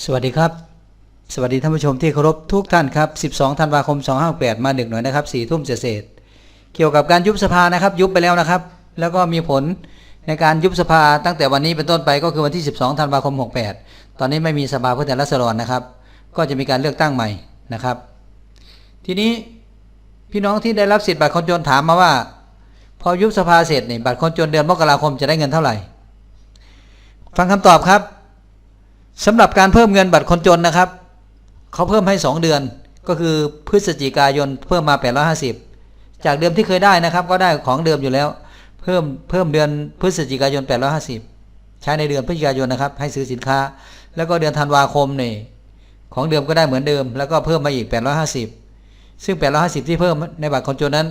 สวัสดีครับ สวัสดีท่านผู้ชมที่เคารพทุกท่านครับ 12 ธันวาคม 258 มาดึกหน่อยนะครับ4ทุ่มเศษเกี่ยวกับการยุบสภานะครับ ยุบไปแล้วนะครับ แล้วก็มีผลในการยุบสภาตั้งแต่วันนี้เป็นต้นไปก็คือวันที่ 12 ธันวาคม 68 ตอนนี้ไม่มีสภาผู้แทนราษฎรนะครับ ก็จะมีการเลือกตั้งใหม่นะครับ ทีนี้พี่น้องที่ได้รับสิทธิ์บัตรคนจนถามมาว่า พอยุบสภาเสร็จนี่บัตรคนจนเดือนมกราคมจะได้เงินเท่าไหร่ ฟังคำตอบครับ สำหรับการเพิ่มเงินบัตรคนจนนะครับเขาเพิ่มให้ 2 เดือน ก็คือพฤศจิกายนเพิ่มมา 850 จากเดิมที่เคยได้นะครับ ก็ได้ของเดิมอยู่แล้ว เพิ่มเพิ่มเดือนพฤศจิกายน 850 ใช้ในเดือนพฤศจิกายนนะครับ ให้ซื้อสินค้า แล้วก็เดือนธันวาคมนี่ของเดิมก็ได้เหมือนเดิม แล้วก็เพิ่มมาอีก 850 ซึ่ง 850 ที่เพิ่มในบัตรคนจนนั้น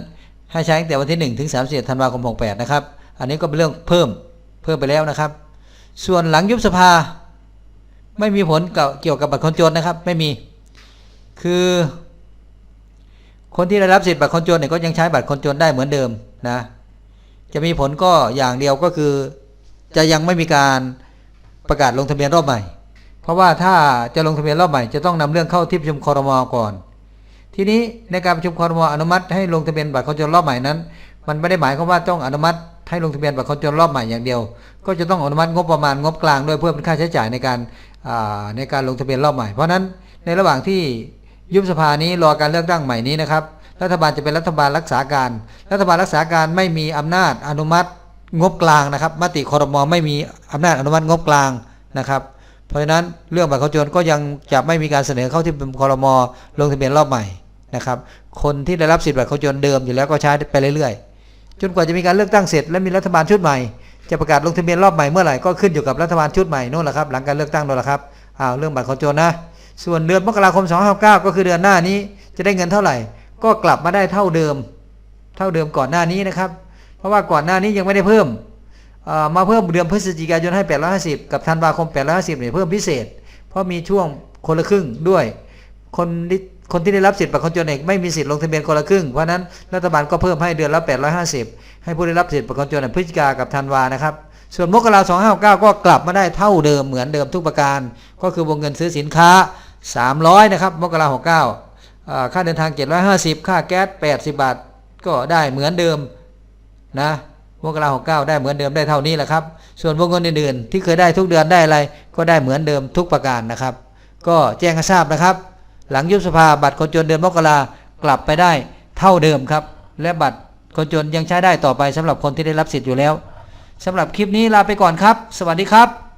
ให้ใช้ตั้งแต่วันที่ 1 ถึง31ธันวาคม 68 นะครับ อันนี้ก็เป็นเรื่องเพิ่มเพิ่มไปแล้วนะครับ ส่วนหลังยุบสภา ไม่มีผลเกี่ยวกับบัตรคนจนนะครับ ไม่มี คือ คนที่ได้รับสิทธิ์บัตรคนจนเนี่ยก็ยังใช้บัตรคนจนได้เหมือนเดิมนะ จะมีผลก็อย่างเดียวก็คือ จะยังไม่มีการประกาศลงทะเบียนรอบใหม่ เพราะว่าถ้าจะลงทะเบียนรอบใหม่จะต้องนำเรื่องเข้าที่ประชุมคอรมอก่อน ทีนี้ในการประชุมคอรมออนุมัติให้ลงทะเบียนบัตรคนจนรอบใหม่นั้น มันไม่ได้หมายความว่าต้องอนุมัติให้ลงทะเบียนบัตรคนจนรอบใหม่อย่างเดียว ก็จะต้องอนุมัติงบประมาณงบกลางด้วยเพื่อเป็นค่าใช้จ่ายในการ ในการลงทะเบียนรอบใหม่ เพราะฉะนั้นในระหว่างที่ยุบสภานี้รอการเลือกตั้งใหม่นี้นะครับรัฐบาลจะเป็นรัฐบาลรักษาการ รัฐบาลรักษาการไม่มีอำนาจอนุมัติงบกลางนะครับมติคอรมอไม่มีอำนาจอนุมัติงบกลางนะครับ เพราะฉะนั้นเรื่องบัตรคนจนก็ยังจะไม่มีการเสนอเข้าที่ประชุมคอรมอลงทะเบียนรอบใหม่นะครับ คนที่ได้รับสิทธิ์บัตรคนจนเดิมอยู่แล้วก็ใช้ไปเรื่อยๆจนกว่าจะมีการเลือกตั้งเสร็จและมีรัฐบาลชุดใหม่ จะประกาศลงทะเบียนรอบใหม่เมื่อไหร่ก็ขึ้นอยู่กับรัฐบาลชุดใหม่นู่นแหละครับหลังการเลือกตั้งนู่นแหละครับอ้าวเรื่องบัตรคนจนนะ ส่วนเดือนมกราคม259ก็คือเดือนหน้านี้จะได้เงินเท่าไหร่ ก็กลับมาได้เท่าเดิม เท่าเดิมก่อนหน้านี้นะครับ เพราะว่าก่อนหน้านี้ยังไม่ได้เพิ่มมาเพิ่มเดือนพฤศจิกายนให้ 850 กับธันวาคม 850เนี่ยเพิ่มพิเศษ เพราะมีช่วงคนละครึ่งด้วย คนที่ คนที่ได้รับสิทธิ์บัตรคนจนเอกไม่มีสิทธิ์ลงทะเบียนคนละครึ่ง เพราะนั้นรัฐบาลก็เพิ่มให้เดือนละ 850 ให้ผู้ได้รับสิทธิ์บัตรคนจนในพฤศจิกากับธันวานะครับ ส่วนมกราคม259ก็กลับมาได้เท่าเดิมเหมือนเดิมทุกประการ ก็คือวงเงินซื้อสินค้า 300 นะครับ มกราคม69อ่าค่าเดินทาง 750 ค่าแก๊ส 80 บาท ก็ได้เหมือนเดิมนะมกราคม69ได้เหมือนเดิมได้เท่านี้แหละครับ ส่วนวงเงินอื่นๆที่เคยได้ทุกเดือนได้อะไร ก็ได้เหมือนเดิมทุกประการนะครับ ก็แจ้งให้ทราบนะครับ หลังยุบสภาบัตรคนจนเดือนมกรากลับไปได้เท่าเดิมครับ และบัตรคนจนยังใช้ได้ต่อไปสำหรับคนที่ได้รับสิทธิ์อยู่แล้วสำหรับคลิปนี้ลาไปก่อนครับ สวัสดีครับ